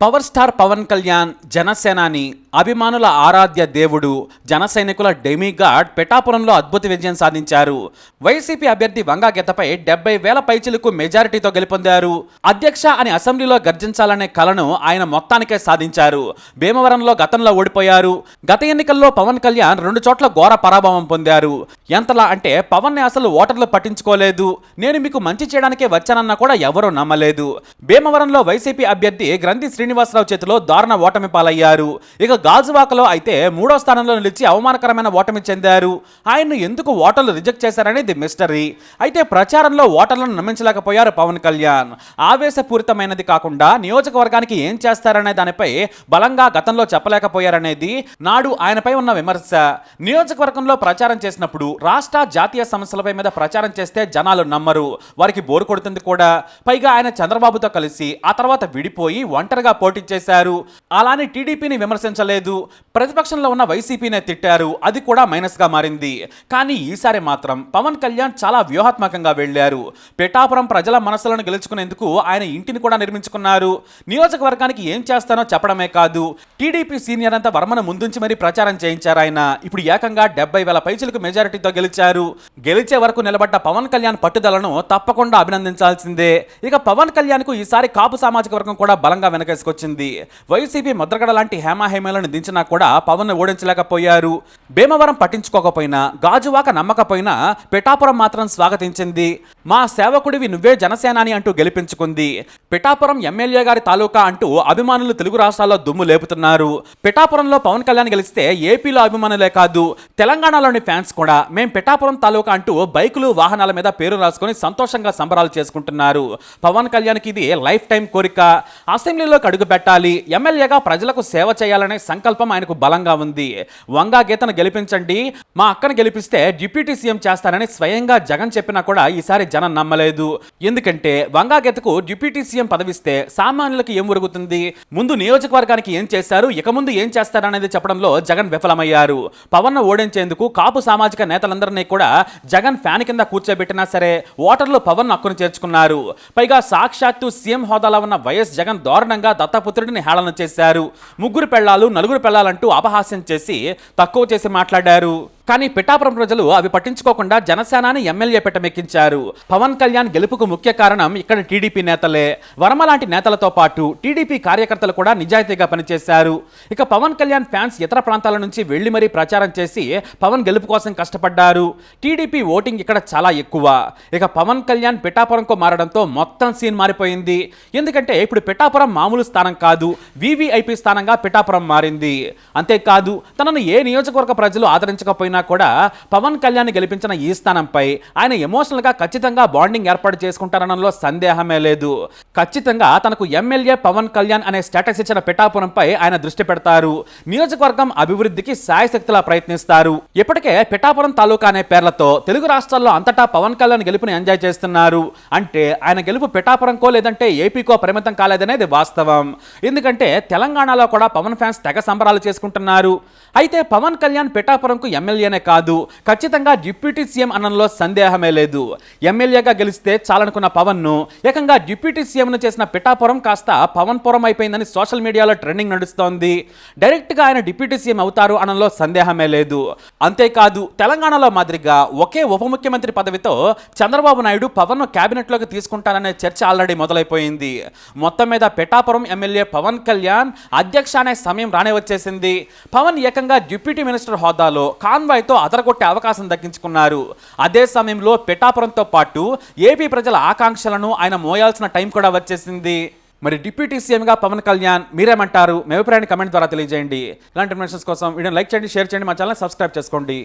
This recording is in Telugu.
పవర్ స్టార్ పవన్ కళ్యాణ్ జనసేనాని అభిమానుల ఆరాధ్య దేవుడు జన సైనికుల డెమిగాడ్ పెటాపురంలో అద్భుత విజయం సాధించారు వైసీపీ అభ్యర్థి వంగా గెతపై డెబ్బై వేల పైచిలకు మెజారిటీతో గెలుపొందారు అధ్యక్ష అని అసెంబ్లీలో గర్జించాలనే కలను ఆయన మొత్తానికే సాధించారు భీమవరంలో గతంలో ఓడిపోయారు గత ఎన్నికల్లో పవన్ కళ్యాణ్ రెండు చోట్ల ఘోర పరాభవం పొందారు ఎంతలా అంటే పవన్ని అసలు ఓటర్లు పట్టించుకోలేదు. నేను మీకు మంచి చేయడానికే వచ్చానన్నా కూడా ఎవరూ నమ్మలేదు. భీమవరంలో వైసీపీ అభ్యర్థి గ్రంథి శ్రీనివాసరావు చేతిలో దారుణ ఓటమి పాలయ్యారు. ఇక గాజువాకలో అయితే మూడో స్థానంలో నిలిచి అవమానకరమైన ఓటమి చెందారు. ఆయన్ను ఎందుకు ఓటర్లు రిజెక్ట్ చేశారనేది మిస్టరీ. అయితే ప్రచారంలో ఓటర్లను నమ్మించలేకపోయారు పవన్ కళ్యాణ్. ఆవేశపూరితమైనది కాకుండా నియోజకవర్గానికి ఏం చేస్తారనే దానిపై బలంగా గతంలో చెప్పలేకపోయారనేది నాడు ఆయనపై ఉన్న విమర్శ. నియోజకవర్గంలో ప్రచారం చేసినప్పుడు రాష్ట్ర జాతీయ సమస్యలపై మీద ప్రచారం చేస్తే జనాలు నమ్మరు. వారికి బోరు కొడుతుంది కూడా. పైగా ఆయన చంద్రబాబుతో కలిసి ఆ తర్వాత విడిపోయి ఒంటరిగా పోటీ చేశారు. అలానే టీడీపీని విమర్శించలేదు. ప్రతిపక్షంలో ఉన్న వైసీపీనే తిట్టారు. అది కూడా మైనస్గా మారింది. కానీ ఈసారి మాత్రం పవన్ కళ్యాణ్ చాలా వ్యూహాత్మకంగా వెళ్ళారు పిఠాపురం ప్రజల మనసులను గెలుచుకునేందుకు ఆయన ఇంటిని కూడా నిర్మించుకున్నారు. నియోజకవర్గానికి ఏం చేస్తానో చెప్పడమే కాదు. టీడీపీ సీనియర్ అంతా వర్మను ముందుంచి మరీ ప్రచారం చేయించారు ఆయన. ఇప్పుడు ఏకంగా డెబ్బై వేల పైచులకు మెజారిటీతో గెలిచారు. గెలిచే వరకు నిలబడ్డ పవన్ కళ్యాణ్ పట్టుదలను తప్పకుండా అభినందించాల్సిందే. ఇక పవన్ కళ్యాణ్కు ఈసారి కాపు సామాజిక వర్గం కూడా బలంగా వెనకేసుకొచ్చింది. వైసీపీ ముద్రగడ లాంటి హేమాహేమలను దించినా కూడా పవన్ ఓడించలేకపోయారు. భీమవరం పట్టించుకోకపోయినా గాజువాక నమ్మకపోయినా పిఠాపురం మాత్రం స్వాగతించింది. మా సేవకుడివి నువ్వే జనసేనాని అంటూ గెలిపించుకుంది. పిఠాపురం ఎమ్మెల్యే గారి తాలూకా అంటూ అభిమానులు తెలుగు రాష్ట్రాల్లో దుమ్ము లేపుతున్నారు. పిఠాపురంలో పవన్ కళ్యాణ్ గెలిస్తే ఏపీలో అభిమానులే కాదు తెలంగాణలోని ఫ్యాన్స్ కూడా. మేం పిఠాపురం తాలూకా అంటూ బైకులు వాహనాల మీద పేరు రాసుకొని సంతోషంగా సంబరాలు చేసుకుంటున్నారు. పవన్ కళ్యాణ్కి ఇది లైఫ్ టైం కోరిక. అసెంబ్లీలోకి అడుగు పెట్టాలి. ఎమ్మెల్యేగా ప్రజలకు సేవ చేయాలనే సంకల్పం ఆయనకు బలంగా ఉంది. వంగా గీతను గెలిపించండి. మా అక్కను గెలిపిస్తే డిప్యూటీ సీఎం చేస్తానని స్వయంగా జగన్ చెప్పినా కూడా ఈసారి జనం నమ్మలేదు. ఎందుకంటే వంగాగతకు డిప్యూటీ సీఎం పదవిస్తే సామాన్యులకు ఏం ఒరుగుతుంది? ముందు నియోజకవర్గానికి ఏం చేశారు? ఇక ముందు ఏం చేస్తారనేది చెప్పడంలో జగన్ విఫలమయ్యారు. పవన్ ఓడించేందుకు కాపు సామాజిక నేతలందరినీ కూడా జగన్ ఫ్యాన్ కింద కూర్చోబెట్టినా సరే ఓటర్లు పవన్ హక్కును చేర్చుకున్నారు. పైగా సాక్షాత్తు సీఎం హోదాలో ఉన్న వైఎస్ జగన్ దారుణంగా దత్తపుత్రుడిని హేళన చేశారు. ముగ్గురు పెళ్ళాలు నలుగురు పెళ్ళాలంటూ అపహాస్యం చేసి తక్కువ చేసి మాట్లాడారు. కానీ పిఠాపురం ప్రజలు అవి పట్టించుకోకుండా జనసేనాని ఎమ్మెల్యే పెట్టమెక్కించారు. పవన్ కళ్యాణ్ గెలుపుకు ముఖ్య కారణం ఇక్కడ టీడీపీ నేతలే. వర్మ లాంటి నేతలతో పాటు టీడీపీ కార్యకర్తలు కూడా నిజాయితీగా పనిచేశారు. ఇక పవన్ కళ్యాణ్ ఫ్యాన్స్ ఇతర ప్రాంతాల నుంచి వెళ్ళి మరీ ప్రచారం చేసి పవన్ గెలుపు కోసం కష్టపడ్డారు. టీడీపీ ఓటింగ్ ఇక్కడ చాలా ఎక్కువ. ఇక పవన్ కళ్యాణ్ పిఠాపురంకు మారడంతో మొత్తం సీన్ మారిపోయింది. ఎందుకంటే ఇప్పుడు పిఠాపురం మామూలు స్థానం కాదు. వివిఐపి స్థానంగా పిఠాపురం మారింది. అంతేకాదు తనను ఏ నియోజకవర్గ ప్రజలు ఆదరించకపోయినా కూడా పవన్ కళ్యాణ్ గెలిపించిన ఈ స్థానంపై ఆయన ఎమోషనల్గా ఖచ్చితంగా బాండింగ్ ఏర్పాటు చేసుకుంటారనడంలో సందేహమే లేదు. ఖచ్చితంగా తనకు ఎమ్మెల్యే పవన్ కళ్యాణ్ అనే స్టేటస్ ఇచ్చిన పిఠాపురంపై ఆయన దృష్టి పెడతారు. నియోజకవర్గం అభివృద్ధికి సాయశక్తిలా ప్రయత్నిస్తారు. ఇప్పటికే పిఠాపురం తాలూకా అనే పేర్లతో తెలుగు రాష్ట్రాల్లో అంతటా పవన్ కళ్యాణ్ గెలుపుని ఎంజాయ్ చేస్తున్నారు. అంటే ఆయన గెలుపు పిఠాపురంకో లేదంటే ఏపీకో పరిమితం కాలేదనేది వాస్తవం. ఎందుకంటే తెలంగాణలో కూడా పవన్ ఫ్యాన్స్ తెగ సంబరాలు చేసుకుంటున్నారు. అయితే పవన్ కళ్యాణ్ పిఠాపురంకు అనే కాదు. ఖచ్చితంగా డిప్యూటీ సీఎం అనడంలో సందేహమే లేదు. ఎమ్మెల్యేగా గెలిస్తే చాలనుకున్న పవన్ను ఏకంగా డిప్యూటీ సీఎంను చేసిన పిఠాపురం కాస్త పవన్ పురం అయిపోయిందని సోషల్ మీడియాలో ట్రెండింగ్ నడుస్తోంది. డైరెక్ట్గా ఆయన డిప్యూటీ సీఎం అవుతారు అనడంలో సందేహమే లేదు. అంతేకాదు తెలంగాణలో మాదిరిగా ఒకే ఉప ముఖ్యమంత్రి పదవితో చంద్రబాబు నాయుడు పవన్ను కేబినెట్లోకి తీసుకుంటారనే చర్చ ఆల్రెడీ మొదలైపోయింది. మొత్తం మీద పిఠాపురం ఎమ్మెల్యే పవన్ కళ్యాణ్ అధ్యక్ష అనే సమయం రానే వచ్చేసింది. పవన్ ఏకంగా డిప్యూటీ మినిస్టర్ హోదాలో కాన్వాయ్ తో అదరగొట్టే అవకాశం దక్కించుకున్నారు. అదే సమయంలో పిఠాపురంతో పాటు ఏపీ ప్రజల ఆకాంక్షలను ఆయన మోయాల్సిన టైం కూడా వచ్చేసింది. మరి డిప్యూటీ సీఎంగా పవన్ కళ్యాణ్ మీరేమంటారు? మీ అభిప్రాయాన్ని కమెంట్ ద్వారా తెలియజేయండి. ఇలాంటి ఇన్ఫర్మేషన్స్ కోసం వీడియో లైక్ చేయండి షేర్ చేయండి మా ఛానల్ సబ్స్క్రైబ్ చేసుకోండి.